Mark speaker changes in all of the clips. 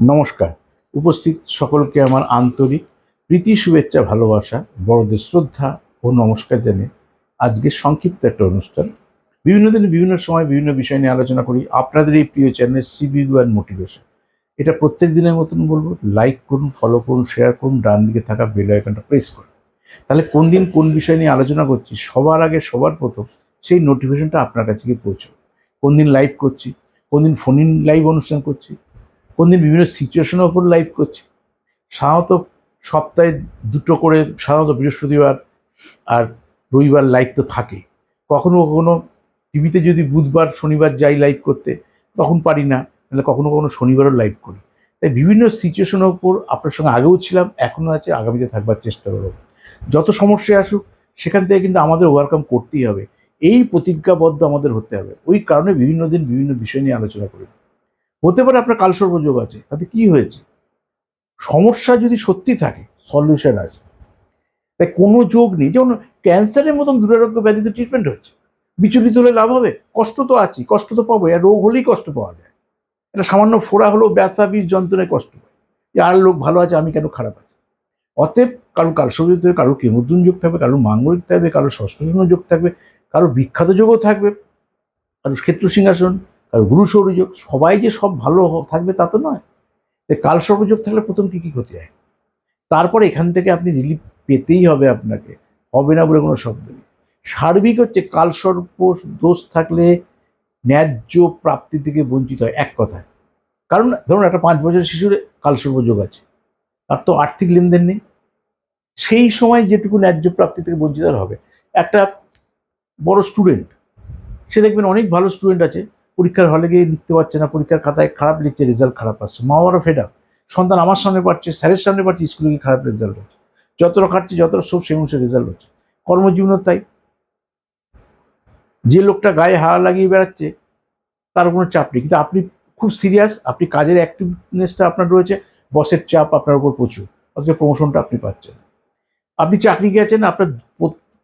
Speaker 1: নমস্কার। উপস্থিত সকলকে আমার আন্তরিক প্রীতি, শুভেচ্ছা, ভালোবাসা, বড়দের শ্রদ্ধা ও নমস্কার জানিয়ে আজকে সংক্ষিপ্ত একটা অনুষ্ঠান। বিভিন্ন দিন, বিভিন্ন সময়, বিভিন্ন বিষয় নিয়ে আলোচনা করি। আপনাদের এই প্রিয় চ্যানেল সিবিউ অ্যান্ড মোটিভেশন এটা প্রত্যেক দিনের মতন বলব লাইক করুন ফলো করুন শেয়ার করুন, ডান দিকে থাকা বেল আইকনটা প্রেস করুন। তাহলে কোন দিন কোন বিষয় নিয়ে আলোচনা করছি, সবার আগে, সবার প্রথম সেই নোটিফিকেশনটা আপনার কাছে গিয়ে পৌঁছবে। কোন দিন লাইভ করছি, কোন দিন ফোন ইন লাইভ অনুষ্ঠান করছি কোন দিন বিভিন্ন সিচুয়েশনের ওপর লাইভ করছি। সাধারণত সপ্তাহে দুটো করে, সাধারণত বৃহস্পতিবার আর রবিবার লাইভ তো থাকে। কখনো কখনো টিভিতে যদি বুধবার, শনিবার যাই লাইভ করতে, তখন পারি না, নাহলে কখনো কখনো শনিবারও লাইভ করি। তাই বিভিন্ন সিচুয়েশনের ওপর আপনার সঙ্গে আগেও ছিলাম, এখনও আছে, আগামীতে থাকবার চেষ্টা করব। যত সমস্যা আসুক, সেখান থেকে কিন্তু আমাদের ওভারকাম করতেই হবে। এই প্রতিজ্ঞাবদ্ধ আমাদের হতে হবে। ওই কারণে বিভিন্ন দিন বিভিন্ন বিষয় নিয়ে আলোচনা করি। হতে পারে আপনার কালসর্বযোগ আছে, তাতে কি হয়েছে? সমস্যা যদি সত্যি থাকে সলিউশন আছে। তাই কোনো যোগ নেই, যেমন ক্যান্সারের মতন দুরারোগ্য ব্যাধিতে ট্রিটমেন্ট হচ্ছে। বিচলিত হলে লাভ হবে? কষ্ট তো আছে কষ্ট তো পাবো আর রোগ হলেই কষ্ট পাওয়া যায়। এটা সামান্য ফোড়া হলেও ব্যথা, বিষ, যন্ত্রণায় কষ্ট পায় যে আর লোক ভালো আছে, আমি কেন খারাপ আছি? অতএব কারও কালসর্বযোগ থাকবে, কারও কেমুদ্রুন যোগ থাকবে, কারও মাঙ্গলিক থাকবে, কারও ষষ্ঠজন যোগ থাকবে, কারও বিখ্যাত যোগও থাকবে। কারও ক্ষেত্র সিংহাসন গুরু সৌরযোগ সবাই যে সব ভালো থাকবে তা তো নয়। কাল সর্বযোগ থাকলে প্রথম কি কি ক্ষতি হয়? তারপর এখান থেকে আপনি রিলিফ পেতেই হবে আপনাকে। হবে না বলে কোনো শব্দ নেই। সার্বিক হচ্ছে কালসর্প দোষ থাকলে ন্যায্য প্রাপ্তি থেকে বঞ্চিত হয় এক কথায়। কারণ ধরুন একটা পাঁচ বছরের শিশুর কালসর্প যোগ আছে। তার তো আর্থিক লেনদেন নেই। সেই সময় যেটুকু ন্যায্য প্রাপ্তি থেকে বঞ্চিত হবে। একটা বড় স্টুডেন্ট সে দেখবেন অনেক ভালো স্টুডেন্ট আছে। পরীক্ষার হলে গিয়ে লিখতে পারছে না, পরীক্ষার খাতায় খারাপ লিখছে রেজাল্ট খারাপ আসছে। মা বাবারও ফেড আপ সন্তান আমার সামনে পাচ্ছে, স্যারের সামনে পাচ্ছে স্কুলে গিয়ে খারাপ রেজাল্ট হচ্ছে। যতটা খাটছে যতটা সব সেই অনুসারে রেজাল্ট হচ্ছে। কর্মজীবনও তাই। যে লোকটা গায়ে হাওয়া লাগিয়ে বেড়াচ্ছে, তার কোনো চাপ নেই। কিন্তু আপনি খুব সিরিয়াস আপনি কাজের অ্যাক্টিভনেসটা আপনার রয়েছে বসের চাপ আপনার উপর প্রচুর। অথচ প্রমোশনটা আপনি পাচ্ছেন। আপনি চাকরি গেছেন আপনার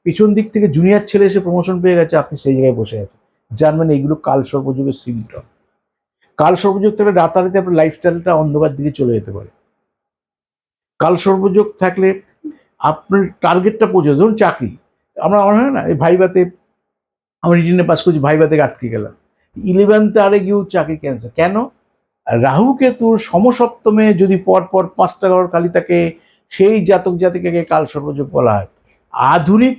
Speaker 1: পেছন দিক থেকে জুনিয়র ছেলে এসে প্রমোশন পেয়ে গেছে, আপনি সেই জায়গায় বসে আছেন। যার মানে এইগুলো কাল সর্বযুগের সিমটম কাল সর্বযোগ থাকলে রাতারাতি আপনার লাইফস্টাইলটা অন্ধকার দিকে চলে যেতে পারে। কাল সর্বযোগ থাকলে আপনার টার্গেটটা পৌঁছে ধরুন চাকরি, আমরা মনে হয় না, এই ভাইবাতে আমি রিটেনে পাস করছি থেকে আটকে গেলাম। ইলেভেন্থে আরে গিয়েও চাকরি ক্যান্সেল কেন? রাহু কেতুর সমসপ্তমে যদি পর পর পাঁচটা ঘর কালি থাকে সেই জাতক জাতিকাকে কাল সর্বযোগ বলা হয়। আধুনিক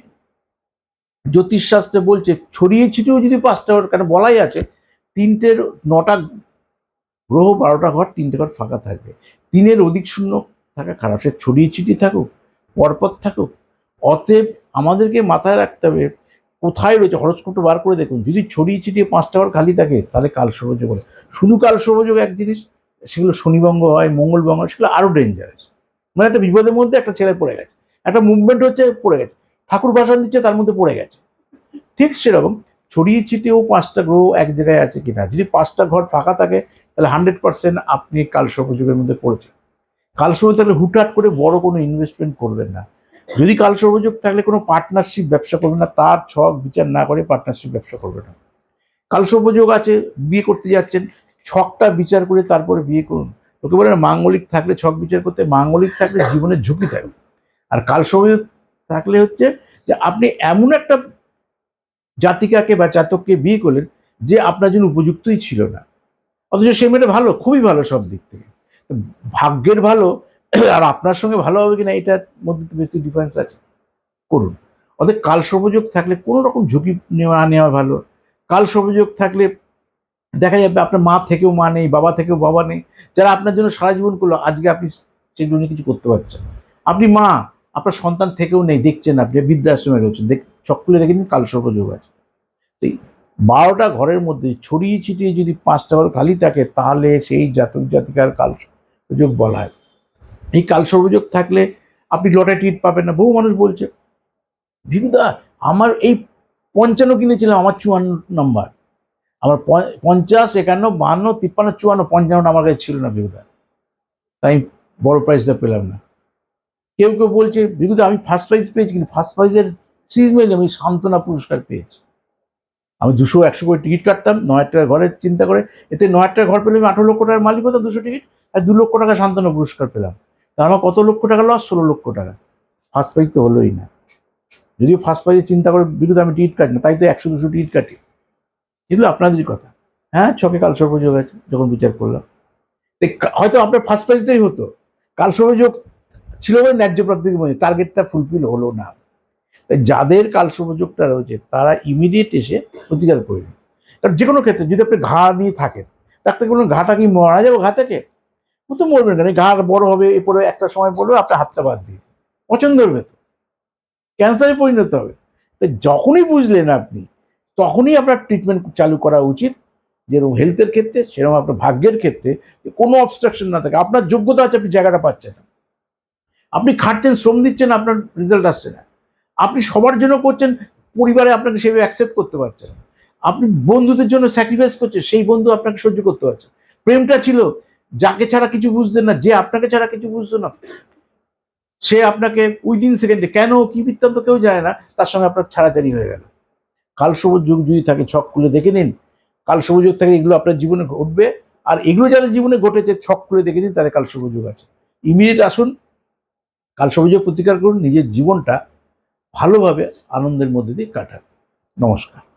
Speaker 1: জ্যোতিষশাস্ত্রে বলছে, ছড়িয়ে ছিটিয়েও যদি পাঁচটা ঘর, কেন বলাই আছে, তিনটের নটা গ্রহ, বারোটা ঘর, তিনটে ঘর ফাঁকা থাকবে। তিনের অধিক শূন্য থাকা খারাপ। সে ছড়িয়ে ছিটিয়ে থাকুক, পরপর থাকুক, অতএব আমাদেরকে মাথায় রাখতে হবে, কোথায় রয়েছে, হরস্কোপটা বার করে দেখুন। যদি ছড়িয়ে ছিটিয়ে পাঁচটা ঘর খালি থাকে, তাহলে কাল সর্বযোগ বলে শুধু কাল সর্বযোগ এক জিনিস, সেগুলো শনিবঙ্গ হয়, মঙ্গলবঙ্গ হয়, সেগুলো আরও ডেঞ্জারাস মানে একটা বিপদের মধ্যে একটা ছেলে পড়ে গেছে। একটা মুভমেন্ট হচ্ছে, পড়ে গেছে। ঠাকুর ভাষণ দিচ্ছে, তার মধ্যে পড়ে গেছে। ঠিক সেরকম ছড়িয়ে ছিটিয়েও পাঁচটা গ্রহ এক জায়গায় আছে কিনা। যদি পাঁচটা ঘর ফাঁকা থাকে, তাহলে হান্ড্রেড পার্সেন্ট আপনি কাল সর্বযুগের মধ্যে পড়েছেন। কাল থাকলে হুটহাট করে বড় কোনো ইনভেস্টমেন্ট করবেন না। যদি কাল সর্বযোগ থাকলে কোনো পার্টনারশিপ ব্যবসা করবেন না, তার ছক বিচার না করে পার্টনারশিপ ব্যবসা করবেন না। কাল সর্বযোগ আছে, বিয়ে করতে যাচ্ছেন, ছকটা বিচার করে তারপরে বিয়ে করুন। লোকে বলে মাঙ্গলিক থাকলে ছক বিচার করতে, মাঙ্গলিক থাকলে জীবনের ঝুঁকি থাকবে আর কাল সর্বযোগ থাকলে হচ্ছে যে আপনি এমন একটা জাতিকাকে বা জাতককে বিয়ে করলেন যে আপনার জন্য উপযুক্তই ছিল না। অথচ সে মেয়েটা ভালো, খুবই ভালো সব দিক থেকে। ভাগ্যের ভালো, আর আপনার সঙ্গে ভালো হবে কিনা এটার মধ্যে তো বেশি ডিফারেন্স আছে। করুন। অতএব কাল সর্বযোগ থাকলে কোনো রকম ঝুঁকি নেওয়া নেওয়া ভালো। কাল সর্বযোগ থাকলে দেখা যাবে আপনার মা থেকেও মা নেই, বাবা থেকেও বাবা নেই। যারা আপনার জন্য সারা জীবন করল, আজকে আপনি সেগুলো নিয়ে কিছু করতে পারছেন আপনি মা আপনার সন্তান থেকেও নেই, দেখছেন আপনি বৃদ্ধাশ্রমে রয়েছেন, দেখ চক্কুলে দেখে নিন কাল সর্বযোগ আছে। তো এই বারোটা ঘরের মধ্যে ছড়িয়ে ছিটিয়ে যদি পাঁচটা ঘর খালি থাকে, তাহলে সেই জাতক জাতিকার কাল সর্বযোগ বলা হয়। এই কাল সর্বযোগ থাকলে আপনি লটারি টিকিট পাবেন না, বহু মানুষ বলছে ভিগুদা আমার এই পঞ্চান্ন কিনেছিলাম, আমার চুয়ান্ন নাম্বার। আমার পঞ্চাশ, একান্ন বাহান্ন তিপ্পান্ন, চুয়ান্ন, পঞ্চান্ন আমার কাছে ছিল না ভিগুদা তাই বড় প্রাইজটা পেলাম না। কেউ কেউ বলছে ভিগুদা আমি ফার্স্ট প্রাইজ পেয়েছি, কিন্তু ফার্স্ট প্রাইজের মেলে আমি সান্ত্বনা পুরস্কার পেয়েছি। আমি দুশো একশো করে টিকিট কাটতাম, নয় টাকা ঘরের চিন্তা করে, এতে নয় টাকা ঘর পেলে আমি আঠারো লক্ষ টাকার মালিক হতাম, দুশো টিকিট, আর দু লক্ষ টাকা সান্ত্বনা পুরস্কার পেলাম। তা আমার কত লক্ষ টাকা লস ষোলো লক্ষ টাকা। ফার্স্ট প্রাইজ তো হলোই না। যদিও ফার্স্ট প্রাইজে চিন্তা করে বিরুদ্ধে আমি টিকিট কাটি না, তাই তো একশো দুশো টিকিট কাটি। এগুলো আপনাদেরই কথা। হ্যাঁ ছকে কাল সর্বযোগ আছে, যখন বিচার করলাম। হয়তো আপনার ফার্স্ট প্রাইজটাই হতো। কাল সর্বযোগ ছিল বলে ন্যায্য প্রাপ্তির মধ্যে টার্গেটটা ফুলফিল হলো না। তাই যাদের কাল সর্বযোগটা রয়েছে, তারা ইমিডিয়েট এসে প্রতিকার করে নিন কারণ যে কোনো ক্ষেত্রে যদি আপনি ঘা নিয়ে থাকেন, ডাক্তার বলুন, ঘাটা কি মারা যাবে ঘা থেকে? তো মরবেন কেন ঘা বড় হবে, এরপরে একটা সময় পড়বে আপনার হাতটা বাদ দিয়ে। পছন্দ হবে তো। ক্যান্সারে পরিণত হবে। তাই যখনই বুঝলেন আপনি, তখনই আপনার ট্রিটমেন্ট চালু করা উচিত। যেরকম হেলথের ক্ষেত্রে, সেরকম আপনার ভাগ্যের ক্ষেত্রে কোনো অবস্ট্রাকশন না থাকে। আপনার যোগ্যতা আছে, আপনি জায়গাটা পাচ্ছেন না। আপনি খাটছেন, শ্রম দিচ্ছেন, আপনার রেজাল্ট আসছে না। আপনি সবার জন্য করছেন, পরিবারে আপনাকে সেভাবে অ্যাকসেপ্ট করতে পারছে না। আপনি বন্ধুদের জন্য স্যাক্রিফাইস করছেন, সেই বন্ধু আপনাকে সহ্য করতে পারছে প্রেমটা ছিল, যাকে ছাড়া কিছু বুঝতেন না, যে আপনাকে ছাড়া কিছু বুঝতো না, সে আপনাকে উইদিন সেকেন্ডে কেন, কি বৃত্তান্ত কেউ জানে না, তার সঙ্গে আপনার ছাড়াছাড়ি হয়ে গেল। কাল সবুজ যুগ যদি থাকে, ছক খুলে দেখে নিন। কাল সবুজ যুগ থাকে, এগুলো আপনার জীবনে ঘটবে। আর এগুলো যাদের জীবনে ঘটেছে, ছক খুলে দেখে নিন, তাদের কাল সবুজ যুগ আছে। ইমিডিয়েট আসুন কাল সবুজ প্রতিকার করুন নিজের জীবনটা ভালোভাবে আনন্দের মধ্যে দিয়ে কাটান। নমস্কার।